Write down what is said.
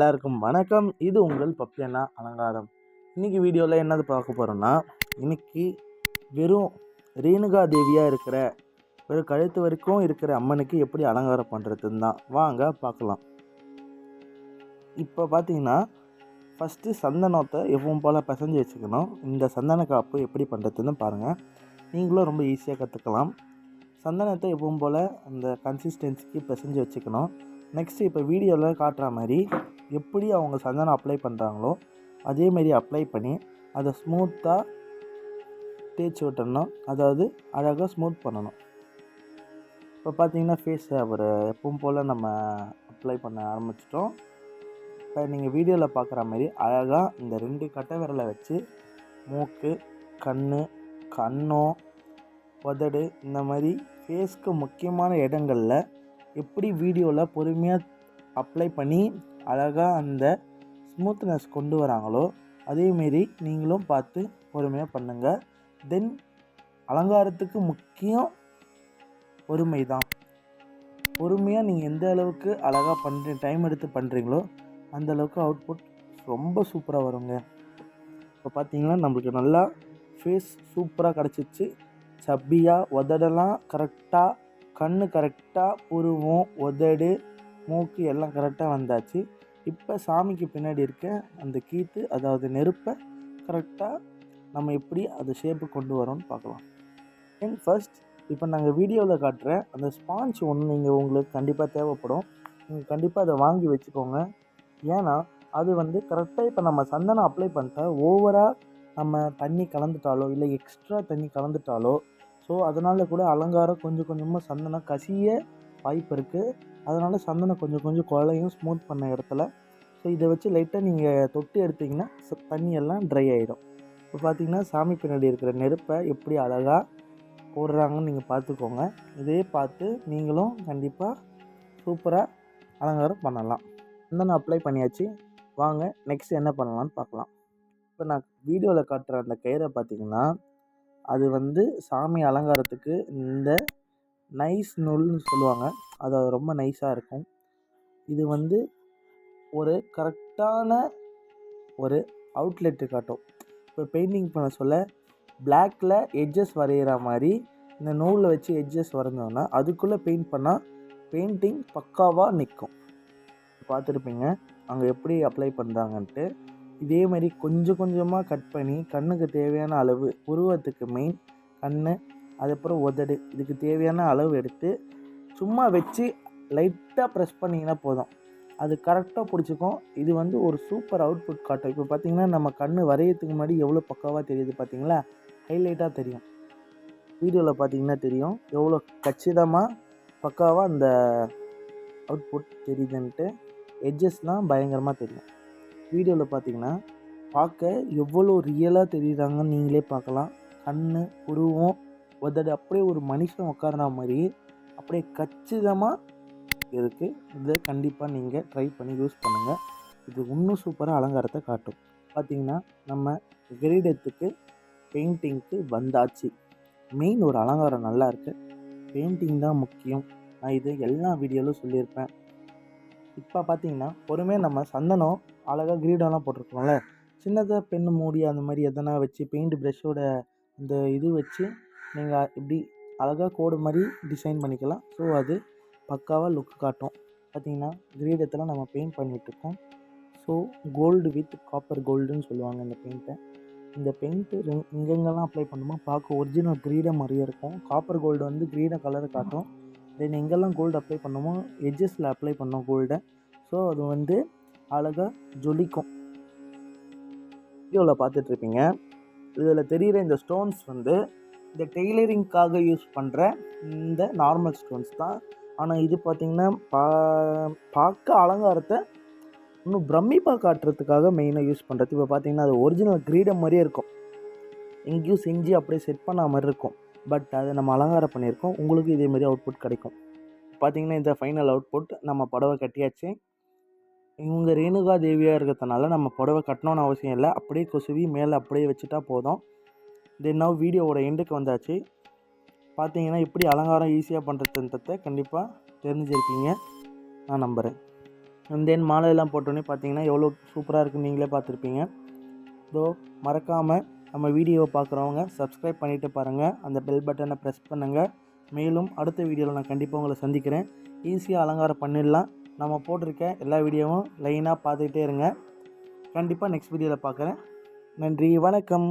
எல்லாருக்கும் வணக்கம். இது உங்கள் பப்பியண்ணா அலங்காரம். இன்றைக்கி வீடியோவில் என்னது பார்க்க போகிறோன்னா இன்னைக்கு வெறும் ரேணுகா தேவியாக இருக்கிற வெறும் கழுத்து வரைக்கும் இருக்கிற அம்மனுக்கு எப்படி அலங்காரம் பண்ணுறதுன்னு தான். வாங்க பார்க்கலாம். இப்போ பார்த்தீங்கன்னா ஃபஸ்ட்டு சந்தனத்தை எவ்வளோ போல் பிசைஞ்சு வச்சுக்கணும். இந்த சந்தன காப்பு எப்படி பண்ணுறதுன்னு பாருங்கள் நீங்களும் ரொம்ப ஈஸியாக கற்றுக்கலாம் சந்தனத்தை எப்பவும் போல் அந்த கன்சிஸ்டன்சிக்கு பிசைஞ்சு வச்சுக்கணும். நெக்ஸ்ட்டு இப்போ வீடியோவில் காட்டுற மாதிரி எப்படி அவங்க சந்தனம் அப்ளை பண்ணுறாங்களோ அதே மாதிரி அப்ளை பண்ணி அதை ஸ்மூத்தாக தேய்ச்சி விட்டணும். அதாவது அழகாக ஸ்மூத் பண்ணணும். இப்போ பார்த்தீங்கன்னா ஃபேஸை ஒரு எப்பவும் போல் நம்ம அப்ளை பண்ண ஆரம்பிச்சிட்டோம். இப்போ நீங்கள் வீடியோவில் பார்க்குற மாதிரி அழகாக இந்த ரெண்டு கட்டை விரலை வச்சு மூக்கு கண் கண்ணம் உதடு இந்த மாதிரி ஃபேஸ்க்கு முக்கியமான இடங்களில் எப்படி வீடியோவில் பொறுமையாக அப்ளை பண்ணி அழகாக அந்த ஸ்மூத்னஸ் கொண்டு வராங்களோ அதேமாரி நீங்களும் பார்த்து பொறுமையாக பண்ணுங்கள் தென் அலங்காரத்துக்கு முக்கியம் பொறுமை தான் பொறுமையாக நீங்கள் எந்த அளவுக்கு அழகாக பண்ணுற டைம் எடுத்து பண்ணுறீங்களோ அந்த அளவுக்கு அவுட்புட் ரொம்ப சூப்பராக வருங்க. இப்போ பார்த்தீங்கன்னா நம்மளுக்கு நல்லா ஃபேஸ் சூப்பராக கிடச்சிச்சு சப்பியாக உதடெல்லாம் கரெக்டாக கண் கரெக்டாக புருவம் உதடு மூக்கு எல்லாம் கரெக்டாக வந்தாச்சு. இப்போ சாமிக்கு பின்னாடி இருக்க அந்த கீத்து அதாவது நெருப்பை கரெக்டாக நம்ம எப்படி அந்த ஷேப்பு கொண்டு வரோம்னு பார்க்கலாம். அண்ட் ஃபர்ஸ்ட் இப்போ நாங்கள் வீடியோவில் காட்டுற அந்த ஸ்பாஞ்ச் ஒன்று நீங்கள் உங்களுக்கு கண்டிப்பாக தேவைப்படும். நீங்கள் கண்டிப்பாக அதை வாங்கி வச்சுக்கோங்க. ஏன்னா அது வந்து கரெக்டாக இப்போ நம்ம சந்தனம் அப்ளை பண்ணிட்டா ஓவராக நம்ம தண்ணி கலந்துட்டாலோ இல்லை எக்ஸ்ட்ரா தண்ணி கலந்துட்டாலோ ஸோ அதனால் கூட அலங்காரம் கொஞ்சம் கொஞ்சமாக சந்தனம் கசிய வாய்ப்பு இருக்குது அதனால் சந்தனம் கொஞ்சம் கொஞ்சம் குழையும் ஸ்மூத் பண்ண இடத்துல. ஸோ இதை வச்சு லைட்டாக நீங்கள் தொட்டு எடுத்திங்கன்னா தண்ணியெல்லாம் ட்ரை ஆகிடும் இப்போ பார்த்தீங்கன்னா சாமி பின்னாடி இருக்கிற நெருப்பை எப்படி அழகாக போடுறாங்கன்னு நீங்கள் பார்த்துக்கோங்க. இதே பார்த்து நீங்களும் கண்டிப்பாக சூப்பராக அலங்காரம் பண்ணலாம். சந்தனம் அப்ளை பண்ணியாச்சு. வாங்க நெக்ஸ்ட் என்ன பண்ணலான்னு பார்க்கலாம். இப்போ நான் வீடியோவில் காட்டுற அந்த கயிறை பார்த்தீங்கன்னா அது வந்து சாமி அலங்காரத்துக்கு இந்த நைஸ் நூல்னு சொல்லுவாங்க. அது ரொம்ப நைஸாக இருக்கும். இது வந்து ஒரு கரெக்டான ஒரு அவுட்லெட்டு காட்டும். இப்போ பெயிண்டிங் பண்ண சொல்ல பிளாக்கில் எட்ஜஸ் வரைகிற மாதிரி இந்த நூலில் வச்சு எட்ஜஸ் வரைஞ்சோன்னா அதுக்குள்ளே பெயிண்ட் பண்ணால் பெயிண்டிங் பக்காவாக நிற்கும் பார்த்துருப்பீங்க. அங்கே எப்படி அப்ளை பண்ணுறாங்கன்ட்டு இதே மாதிரி கொஞ்சம் கொஞ்சமாக கட் பண்ணி கண்ணுக்கு தேவையான அளவு உருவத்துக்கு மெயின் கண் அதுக்கப்புறம் உதடு. இதுக்கு தேவையான அளவு எடுத்து சும்மா வச்சு லைட்டாக ப்ரெஸ் பண்ணிங்கன்னா போதும். அது கரெக்டாக பிடிச்சிக்கும். இது வந்து ஒரு சூப்பர் அவுட்புட் காட்டும். இப்போ பார்த்தீங்கன்னா நம்ம கண் வரையறதுக்கு முன்னாடி எவ்வளோ பக்காவாக தெரியுது பார்த்திங்களா ஹைலைட்டாக தெரியும். வீடியோவில் பார்த்தீங்கன்னா தெரியும். எவ்வளோ கச்சிதமாக பக்காவாக அந்த அவுட்புட் தெரியுதுன்ட்டு. எட்ஜஸ்லாம் பயங்கரமாக தெரியும். வீடியோவில் பார்த்தீங்கன்னா பார்க்க எவ்வளோ ரியலாக தெரியுறாங்கன்னு நீங்களே பார்க்கலாம். கண் உருவம் உதடு அப்படியே ஒரு மனுஷன் உட்கார்ற மாதிரி அப்படியே கச்சிதமாக இருக்குது இதை கண்டிப்பாக நீங்கள் ட்ரை பண்ணி யூஸ் பண்ணுங்கள் இது இன்னும் சூப்பராக அலங்காரத்தை காட்டும். பார்த்தீங்கன்னா நம்ம கிரீடத்துக்கு பெயிண்டிங்க்கு வந்தாச்சு. மெயின் ஒரு அலங்காரம் நல்லா இருக்குது பெயிண்டிங் தான் முக்கியம். நான் இது எல்லா வீடியோவிலும் சொல்லியிருப்பேன். இப்போ பார்த்தீங்கன்னா பொறுமையாக நம்ம சந்தனம் அழகாக கிரீடம்லாம் போட்டிருக்கோம்ல. சின்னதாக பெண்ணு மூடி அந்த மாதிரி எதனா வச்சு பெயிண்ட் ப்ரஷ்ஷோட இந்த இது வச்சு நீங்கள் இப்படி அழகாக கோடு மாதிரி டிசைன் பண்ணிக்கலாம். ஸோ அது பக்காவாக லுக் காட்டும். பார்த்தீங்கன்னா கிரீடத்தில் நம்ம பெயிண்ட் பண்ணிகிட்ருக்கோம் ஸோ கோல்டு வித் காப்பர் கோல்டுன்னு சொல்லுவாங்க இந்த பெயிண்ட்டை இந்த பெயிண்ட்டு இங்கெங்கெல்லாம் அப்ளை பண்ணுமோ பார்க்க ஒரிஜினல் கிரீட மாதிரியே இருக்கும். காப்பர் கோல்டு வந்து கிரீட கலரை காட்டும். தென் எங்கெல்லாம் கோல்டு அப்ளை பண்ணுமோ எட்ஜஸில் அப்ளை பண்ணோம் கோல்டை ஸோ அது வந்து அழகாக ஜொலிக்கும். வீடியோவில் பார்த்துட்ருப்பீங்க இதில் தெரிகிற இந்த ஸ்டோன்ஸ் வந்து இந்த டெய்லரிங்க்காக யூஸ் பண்ணுற இந்த நார்மல் ஸ்டோன்ஸ் தான். ஆனால் இது பார்த்திங்கன்னா பா பார்க்க அலங்காரத்தை இன்னும் பிரமிப்பாக காட்டுறதுக்காக மெயினாக யூஸ் பண்ணுறது இப்போ பார்த்தீங்கன்னா அது ஒரிஜினல் கிரீடம் மாதிரியே இருக்கும். எங்கேயும் செஞ்சு அப்படியே செட் பண்ண மாதிரி இருக்கும். பட் அதை நம்ம அலங்காரம் பண்ணியிருக்கோம். உங்களுக்கு இதே மாதிரி அவுட்புட் கிடைக்கும். பார்த்தீங்கன்னா இந்த ஃபைனல் அவுட்புட் நம்ம புடவை கட்டியாச்சு. இவங்க ரேணுகா தேவியாக இருக்கிறதுனால நம்ம புடவை கட்டணும்னு அவசியம் இல்லை. அப்படியே கொசுவி மேலே அப்படியே வச்சுட்டா போதும். தென் நவ் வீடியோவோட எண்டுக்கு வந்தாச்சு. பார்த்தீங்கன்னா எப்படி அலங்காரம் ஈஸியாக பண்ணுறதுன்றத கண்டிப்பாக தெரிஞ்சிருப்பீங்க. நான் நம்புகிறேன் தென் மாலையெல்லாம் போட்டோன்னே பார்த்தீங்கன்னா எவ்வளோ சூப்பராக இருக்குன்னு நீங்களே பார்த்துருப்பீங்க ஸோ மறக்காமல் நம்ம வீடியோவை பார்க்குறவங்க சப்ஸ்கிரைப் பண்ணிவிட்டு பாருங்கள் அந்த பெல் பட்டனை ப்ரெஸ் பண்ணுங்கள் மேலும் அடுத்த வீடியோவில் நான் கண்டிப்பாக உங்களை சந்திக்கிறேன். ஈஸியாக அலங்காரம் பண்ணிடலாம். நம்ம போட்டிருக்க எல்லா வீடியோவும் லைனாக பார்த்துக்கிட்டே இருங்க. கண்டிப்பாக நெக்ஸ்ட் வீடியோவில் பார்க்குறேன் நன்றி வணக்கம்.